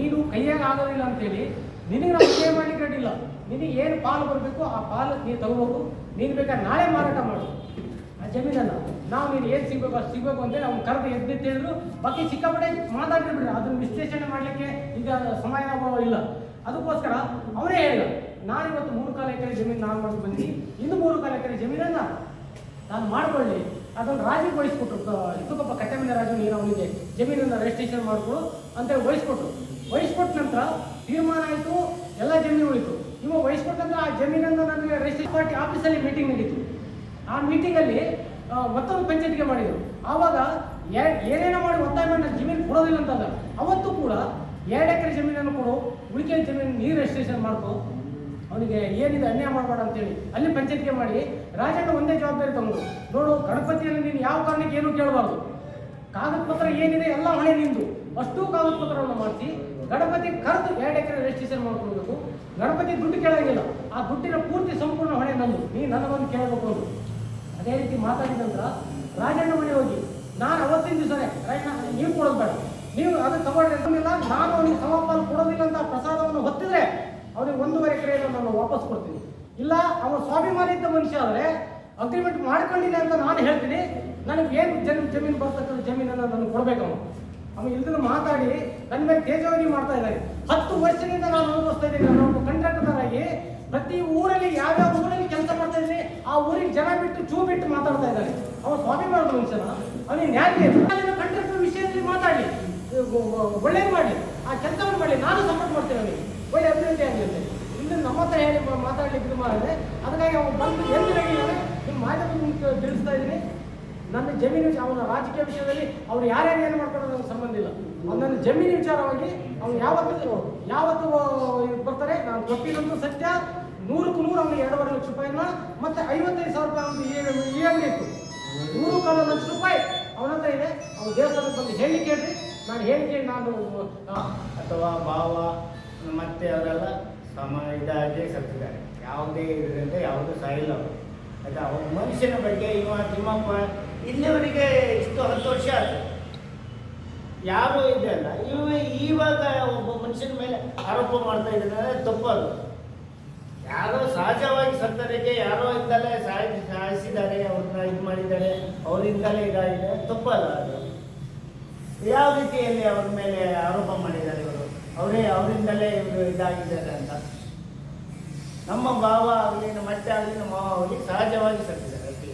ನೀನು ಕೈಯಾಗ ಆಗೋದಿಲ್ಲ ಅಂತೇಳಿ ನಿನಗೆ ನಾವು ಪೇ ಮಾಡ್ಲಿಕ್ಕೆ ಅಡ್ಡಿಲ್ಲ ನಿನಗೆ ಏನು ಪಾಲು ಬರಬೇಕು ಆ ಪಾಲು ನೀನು ತಗೋಬೇಕು. ನೀನು ಬೇಕಾದ್ರೆ ನಾಳೆ ಮಾರಾಟ ಮಾಡು. ಆ ಜಮೀನನ್ನು. ನಾವು ನೀನು ಏನು ಸಿಗಬೇಕು ಅದು ಸಿಗಬೇಕು ಅಂತೇಳಿ ಅವ್ನು ಕರೆದು ಎದ್ದು ಹೇಳಿದ್ರು. ಬಾಕಿ ಸಿಕ್ಕಾಪಟ್ಟೆ ಮಾತಾಡ್ತಿರ್ಬಿಡ್ರಿ ಅದನ್ನು ವಿಶ್ಲೇಷಣೆ ಮಾಡಲಿಕ್ಕೆ ಈಗ ಸಮಯ ಇಲ್ಲ. ಅದಕ್ಕೋಸ್ಕರ ಅವರೇ ಹೇಳಿದ ನಾನು ಇವತ್ತು ಮೂರು ಕಾಲ ಎಕರೆ ಜಮೀನು ನಾನು ಮಾಡ್ಕೊಂಡು ಬಂದು ಇನ್ನು ಮೂರು ಕಾಲ ಎಕರೆ ಜಮೀನನ್ನು ನಾನು ಮಾಡ್ಕೊಳ್ಳಿ. ಅದನ್ನು ರಾಜಿಗೆ ವಹಿಸ್ಕೊಟ್ರು ಇಷ್ಟುಕೊಬ್ಬ ಕಟ್ಟೆಮನೆ ರಾಜು ನೀನು ಅವನಿಗೆ ಜಮೀನನ್ನು ರಿಜಿಸ್ಟ್ರೇಷನ್ ಮಾಡಿಕೊಡು ಅಂತೇಳಿ ವಹಿಸ್ಕೊಟ್ರು ವಹಿಸ್ಕೊಟ್ಟ ನಂತರ ತೀರ್ಮಾನ ಆಯಿತು, ಎಲ್ಲ ಜಮೀನು ಉಳಿತು. ಇವ ವಹಿಸ್ಕೊಟ್ಟಂತ ಆ ಜಮೀನನ್ನು ನನಗೆ ರಿಜಿಸ್ಟ್ರೇಷನ್ ಪಾರ್ಟಿ ಆಫೀಸಲ್ಲಿ ಮೀಟಿಂಗ್ ನಡೀತು. ಆ ಮೀಟಿಂಗಲ್ಲಿ ಮತ್ತೊಂದು ಪಂಚಾಯತ್ಗೆ ಮಾಡಿದರು. ಆವಾಗ ಏನೇನೋ ಮಾಡಿ ಒತ್ತಾಯ ಮಾಡಿ ನಾನು ಜಮೀನು ಕೊಡೋದಿಲ್ಲ ಅಂತಲ್ಲ. ಅವತ್ತು ಕೂಡ ಎರಡು ಎಕರೆ ಜಮೀನನ್ನು ಕೊಡು, ಉಳಿಕೆ ಜಮೀನು ನೀರು ರಿಜಿಸ್ಟ್ರೇಷನ್ ಮಾಡ್ಕೊ. ಅವನಿಗೆ ಏನಿದೆ ಅನ್ಯಾಯ ಮಾಡಬೇಡ ಅಂತೇಳಿ, ಅಲ್ಲಿ ಪಂಚಾಯತ್ಗೆ ಮಾಡಿ, ರಾಜಣ್ಣ ಒಂದೇ ಜವಾಬ್ದಾರಿ ತಗೊಂಡು, ನೋಡು ಗಣಪತಿಯಲ್ಲಿ ನೀನು ಯಾವ ಕಾರಣಕ್ಕೆ ಏನು ಕೇಳಬಾರ್ದು. ಕಾಗದ ಪತ್ರ ಏನಿದೆ ಎಲ್ಲ ಹಳೆ ನಿಂದು. ಅಷ್ಟು ಕಾಗದ ಪತ್ರವನ್ನು ಮಾಡಿಸಿ ಗಣಪತಿ ಕರೆದು ಎರಡು ಎಕರೆ ರಿಜಿಸ್ಟ್ರೇಷನ್ ಮಾಡ್ಕೊಳ್ಬೇಕು. ಗಣಪತಿ ದುಡ್ಡು ಕೇಳಂಗಿಲ್ಲ. ಆ ದುಡ್ಡಿನ ಪೂರ್ತಿ ಸಂಪೂರ್ಣ ಹೊಣೆ ನಂದು. ನೀ ನನ್ನ ಬಂದು ಕೇಳಬೇಕು ಅಂತ ಅದೇ ರೀತಿ ಮಾತಾಡಿದ ನಂತರ, ರಾಜಣ್ಣ ಮನೆ ಹೋಗಿ, ನಾನು ಅವತ್ತಿನ ದಿವಸನೇ ರಾಜಣ್ಣ ನೀವು ಕೊಡೋದು ಬೇಡ. ನೀವು ಅದು ತಗೊಂಡ್ರೆ ನಾನು ಅವನಿಗೆ ಸಮಪಾಲು ಕೊಡೋದಿಲ್ಲ ಅಂತ ಪ್ರಸಾದವನ್ನು ಹೊತ್ತಿದ್ರೆ, ಅವನಿಗೆ ನಾನು ವಾಪಸ್ ಕೊಡ್ತೀನಿ. ಇಲ್ಲ, ಅವನು ಸ್ವಾಭಿಮಾನಿ ಇದ್ದ ಮನುಷ್ಯ ಆದರೆ ಅಗ್ರಿಮೆಂಟ್ ಮಾಡ್ಕೊಂಡಿಲ್ಲ ಅಂತ ನಾನು ಹೇಳ್ತೀನಿ. ನನಗೆ ಏನು ಜಮೀನು ಜಮೀನು ಬರ್ತಕ್ಕಂಥ ಜಮೀನನ್ನು ನನಗೆ ಕೊಡಬೇಕು ಅವನು ಅವನು ಇಲ್ಲದ ಮಾತಾಡಿ ನನ್ನ ಮೇಲೆ ತೇಜವಾಗಿ ಮಾಡ್ತಾ ಇದ್ದಾರೆ ಹತ್ತು ವರ್ಷದಿಂದ ನಾನು ಅನುಭವಿಸ್ತಾ ಇದ್ದೀನಿ. ನಾನು ಒಬ್ಬ ಕಂಟ್ರಾಕ್ಟರಾಗಿ ಪ್ರತಿ ಊರಲ್ಲಿ ಯಾವ್ಯಾವ ಊರಲ್ಲಿ ಕೆಲಸ ಮಾಡ್ತಾ ಇದ್ದೀನಿ, ಆ ಊರಿಗೆ ಜನ ಬಿಟ್ಟು ಚೂ ಬಿಟ್ಟು ಮಾತಾಡ್ತಾ ಇದ್ದಾರೆ ಅವನು ಸ್ವಾಭಿಮಾನದ ಮನುಷ್ಯನ. ಅವನಿಗೆ ನ್ಯಾಯ ಕಂಟ್ರಾಕ್ಟರ್ ವಿಷಯದಲ್ಲಿ ಮಾತಾಡಿ ಒಳ್ಳೇದು ಮಾಡಿ. ಆ ಕೆಲಸವನ್ನು ಮಾಡಿ. ನಾನು ಸಪೋರ್ಟ್ ಮಾಡ್ತೇನೆ ಅವನಿಗೆ. ಒಳ್ಳೆ ಅಭಿವೃದ್ಧಿ ಇಲ್ಲಿ ನಮ್ಮ ಹತ್ರ ಹೇಳಿ ಮಾತಾಡಲಿಕ್ಕೆ ಇದು ಮಾಡಿದ್ರೆ ಅದಕ್ಕಾಗಿ ಅವನು ಬಂದು ಎಂದು ನಡೀಲಾರೆ ನಿಮ್ಮ ಮಾಧ್ಯಮ ತಿಳಿಸ್ತಾ ಇದ್ದೀನಿ. ನನ್ನ ಜಮೀನು ಅವನ ರಾಜಕೀಯ ವಿಷಯದಲ್ಲಿ ಅವ್ರು ಯಾರ್ಯಾರು ಏನು ಮಾಡ್ಕೊಳ್ಳೋದು ನನಗೆ ಸಂಬಂಧ ಇಲ್ಲ. ನನ್ನ ಜಮೀನು ವಿಚಾರವಾಗಿ ಅವ್ನು ಯಾವತ್ತು ಯಾವತ್ತು ಬರ್ತಾರೆ ನಾನು ಕೊಟ್ಟಿರೋದು ಸತ್ಯ. ನೂರಕ್ಕೂ ನೂರು ಅವನಿಗೆ ಎರಡೂವರೆ ಲಕ್ಷ ರೂಪಾಯಿನ ಮತ್ತೆ ಐವತ್ತೈದು ಸಾವಿರ ರೂಪಾಯಿ ಇ ಎಂ ಇತ್ತು? ನೂರು ಕಾಲು ಲಕ್ಷ ರೂಪಾಯಿ ಅವನ ಹತ್ರ ಇದೆ. ಅವ್ನು ದೇವಸ್ಥಾನಕ್ಕೆ ಬಂದು ಹೇಳಿ ಕೇಳ್ರಿ ನಾನು ಹೇಳಿಕೆ ನಾನು ಆ, ಅಥವಾ ಭಾವ ಮತ್ತೆ ಅವರೆಲ್ಲ ಸಮ ಇದಾಗಿ ಸತ್ತಿದ್ದಾರೆ ಯಾವುದೇ ಇದರಿಂದ ಯಾವುದೂ ಸಾಯಿಲ್ಲ ಅವರು. ಆಯ್ತಾ? ಅವ್ರ ಮನುಷ್ಯನ ಬಗ್ಗೆ ಇವ ತಿಮ್ಮಪ್ಪ ಇಲ್ಲಿವರೆಗೆ ಇಷ್ಟು ಹತ್ತು ವರ್ಷ ಆಯ್ತು. ಯಾರು ಇದೆಯಲ್ಲ ಇವ ಇವಾಗ ಒಬ್ಬ ಮನುಷ್ಯನ ಮೇಲೆ ಆರೋಪ ಮಾಡ್ತಾ ಇದ್ದಾರೆ ತಪ್ಪದು ಯಾರೋ ಸಹಜವಾಗಿ ಸತ್ತರಿಗೆ ಯಾರೋ ಇದ್ದಲ್ಲೇ ಸಾಯ್, ಸಾಯಿಸಿದ್ದಾರೆ, ಅವ್ರನ್ನ ಇದು ಮಾಡಿದ್ದಾರೆ ಅವರಿಂದಲೇ ಇದಾಗಿದೆ. ತಪ್ಪಲ್ಲ ಅದು. ಯಾವ ರೀತಿಯಲ್ಲಿ ಅವ್ರ ಮೇಲೆ ಆರೋಪ ಮಾಡಿದ್ದಾರೆ ಅವರೇ ಅವರಿಂದಲೇ ಇವರು ಇದಾಗಿದ್ದಾರೆ ಅಂತ. ನಮ್ಮ ಭಾವ ಆಗಲಿ ನಮ್ಮ ಅತ್ತೆ ಆಗಲಿ ನಮ್ಮ ಮಾವ ಆಗಲಿ ಸಹಜವಾಗಿ ಸತ್ತಿದ್ದಾರೆ ಅದಕ್ಕೆ